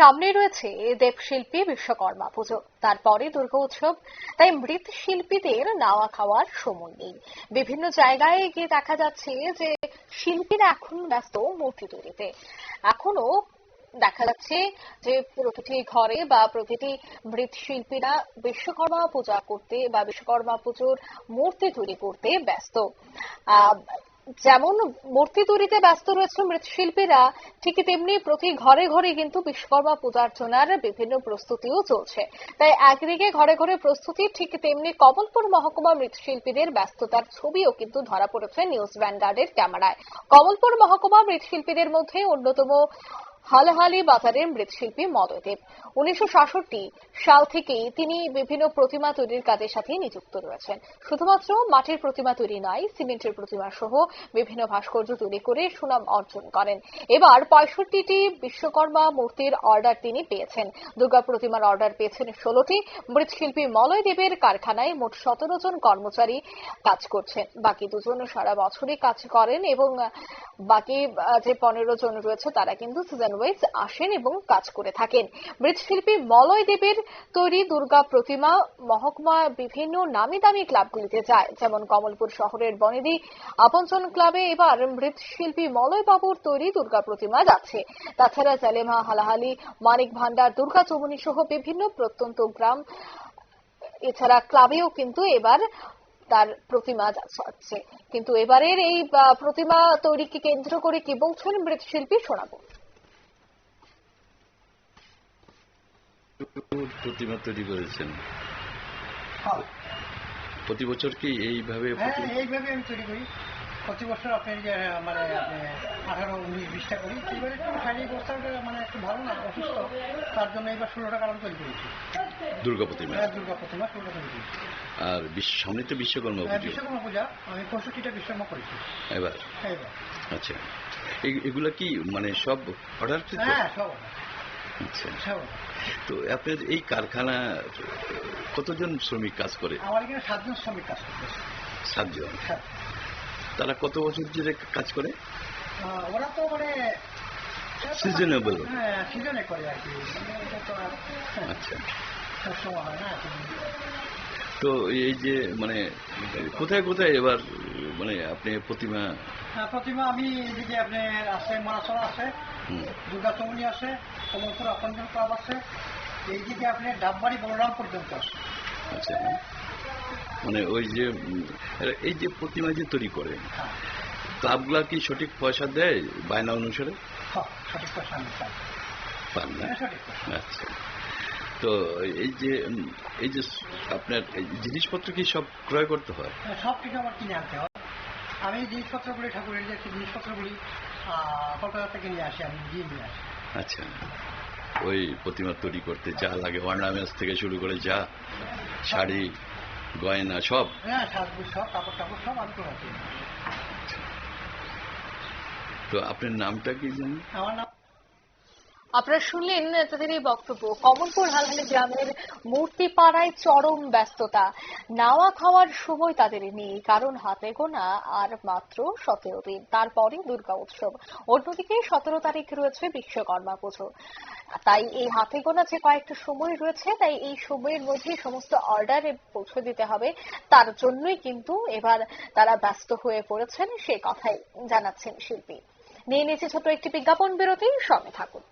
সামনে রয়েছে দেবশিল্পী বিশ্বকর্মা পুজো। তারপরে দুর্গা উৎসব তাই মৃৎ শিল্পীদের নাওয়া খাওয়ার সময় নেই। বিভিন্ন জায়গায় গিয়ে দেখা যাচ্ছে যে শিল্পীরা এখন ব্যস্ত মূর্তি তৈরিতে। এখনও দেখা যাচ্ছে যে প্রতিটি ঘরে বা প্রতিটি মৃৎশিল্পীরা বিশ্বকর্মা পূজা করতে বা বিশ্বকর্মা পুজোর মূর্তি তৈরি করতে ব্যস্ত। আহ, যেমন মূর্তি তৈরিতে ব্যস্ত রয়েছে মৃৎশিল্পীরা, ঠিক তেমনি প্রতি ঘরে ঘরে কিন্তু বিশ্বকর্মা পূজার্চনার বিভিন্ন প্রস্তুতিও চলছে। তাই একদিকে ঘরে ঘরে প্রস্তুতি, ঠিক তেমনি কমলপুর মহকুমা মৃৎশিল্পীদের ব্যস্ততার ছবিও কিন্তু ধরা পড়েছে নিউজ ভ্যানগার্ডের ক্যামেরায়। কমলপুর মহকুমা মৃৎশিল্পীদের মধ্যে অন্যতম হালহালি বাজারের মৃৎশিল্পী মদয়দেব উনিশশো সাল থেকেই তিনি বিভিন্ন প্রতিমা তৈরির কাজের সাথে নিযুক্ত রয়েছেন। শুধুমাত্র মাটির প্রতিমা তৈরি নয়, সিমেন্টের প্রতিমা সহ বিভিন্ন ভাস্কর্য তৈরি করে সুনাম অর্জন করেন। এবার পঁয়ষট্টিটি বিশ্বকর্মা মূর্তির অর্ডার তিনি পেয়েছেন। দুর্গা প্রতিমার অর্ডার পেয়েছেন ষোলোটি। মৃৎশিল্পী মলয় দেবের কারখানায় মোট সতেরো জন কর্মচারী কাজ করছেন। বাকি দুজন সারা বছরই কাজ করেন এবং বাকি যে পনেরো জন রয়েছে তারা কিন্তু সিজন ওয়াইজ আসেন এবং কাজ করে থাকেন। মৃৎশিল্পী মলয় দেবের তৈরি দুর্গা প্রতিমা মহকুমা বিভিন্ন নামি দামি ক্লাবগুলিতে যায়, যেমন কমলপুর শহরের বনেদি আপনজন ক্লাবে এবার মৃৎশিল্পী মলয় বাবুর তৈরি দুর্গা প্রতিমা যাচ্ছে। তাছাড়া জালেমা, হালাহালি, মানিক ভান্ডার, দুর্গা চৌমনি সহ বিভিন্ন প্রত্যন্ত গ্রাম, এছাড়া ক্লাবেও কিন্তু এবার তার প্রতিমা যাচ্ছে। কিন্তু এবারের এই প্রতিমা তৈরিকে কেন্দ্র করে কি বলছেন মৃৎশিল্পী শোনাবো। প্রতিমা তৈরি করেছেন। হ্যাঁ। প্রতি বছর কি এইভাবে হ্যাঁ এইভাবে আমি তৈরি করি। প্রতি বছর আপনি যে মানে আঠারো উনিশ বিশটা করি। এবার একটু শারীরিক অবস্থাটা মানে একটু ভালো না অসুস্থ। তার জন্য এবার ষোলোটা কারণ তৈরি করেছি। দুর্গা প্রতিমা? হ্যাঁ, দুর্গা প্রতিমা ষোলোটা তৈরি করেছি। আর সামনে তো বিশ্বকর্মা হ্যাঁ, পুজো। বিশ্বকর্মা পূজা। আমি পঁয়ষট্টিটা বিশ্বকর্মা করেছি। এবার? আচ্ছা। এগুলা কি মানে সব অর্ডার হ্যাঁ সব আচ্ছা তো আপনার এই কারখানা কতজন শ্রমিক কাজ করে? আমার এখানে সাতজন শ্রমিক কাজ করতেছে সাতজন? হ্যাঁ। তারা কত বছর ধরে কাজ করে? ওরা তো মানে Seasonable. হ্যাঁ সিজনে করে আর কি। মানে হ্যাঁ, আচ্ছা। সব সময় হয় না তো এই যে মানে কোথায় কোথায় এবার মানে আপনি প্রতিমা? হ্যাঁ, প্রতিমা আমি এদিকে আপনার আছে মানাসরা আছে দুর্গা চৌমনি আছে কমলপুর আপনজন ক্লাব আছে এইদিকে আপনার ডাববাড়ি বলরাম পর্যন্ত আছে। আচ্ছা। মানে ওই যে এই যে প্রতিমা যে তৈরি করে হ্যাঁ। ক্লাবগুলা কি সঠিক পয়সা দেয় বায়না অনুসারে? হ্যাঁ, সঠিক চাই পান না। আচ্ছা। তো এই যে এই যে আপনার জিনিসপত্র কি সব ক্রয় করতে হয়? হ্যাঁ, সব কিছু আমার কিনে আনতে হয়। আমি জিনিসপত্র বলি ঠাকুরের যে জিনিসপত্র বলি কলকাতা থেকে নিয়ে আসি আমি গিয়ে নিয়ে আসি। আচ্ছা। ওই প্রতিমা তৈরি করতে যা লাগে অর্নামেন্টস থেকে শুরু করে যা শাড়ি গয়না সব? হ্যাঁ সাজগুজ সব কাপড় টাপড় সব আমি তো আপনার নামটা কি জানি আমার নাম আপনারা শুনলেন তাদের এই বক্তব্য। কমলপুর হালহালি গ্রামের মূর্তিপাড়ায় চরম ব্যস্ততা। নাওয়া খাওয়ার সময় তাদের নেই, কারণ হাতে গোনা আর মাত্র সতেরো দিন। তারপরে দুর্গা উৎসব। অন্যদিকে সতেরো তারিখ রয়েছে বিশ্বকর্মা পুজো। তাই এই হাতে গোনা যে কয়েকটা সময় রয়েছে, তাই এই সময়ের মধ্যে সমস্ত অর্ডারে পৌঁছে দিতে হবে। তার জন্যই কিন্তু এবার তারা ব্যস্ত হয়ে পড়েছেন সে কথাই জানাচ্ছেন শিল্পী। নিয়ে নিয়েছে ছোট একটি বিজ্ঞাপন বিরতি, সঙ্গে থাকুন।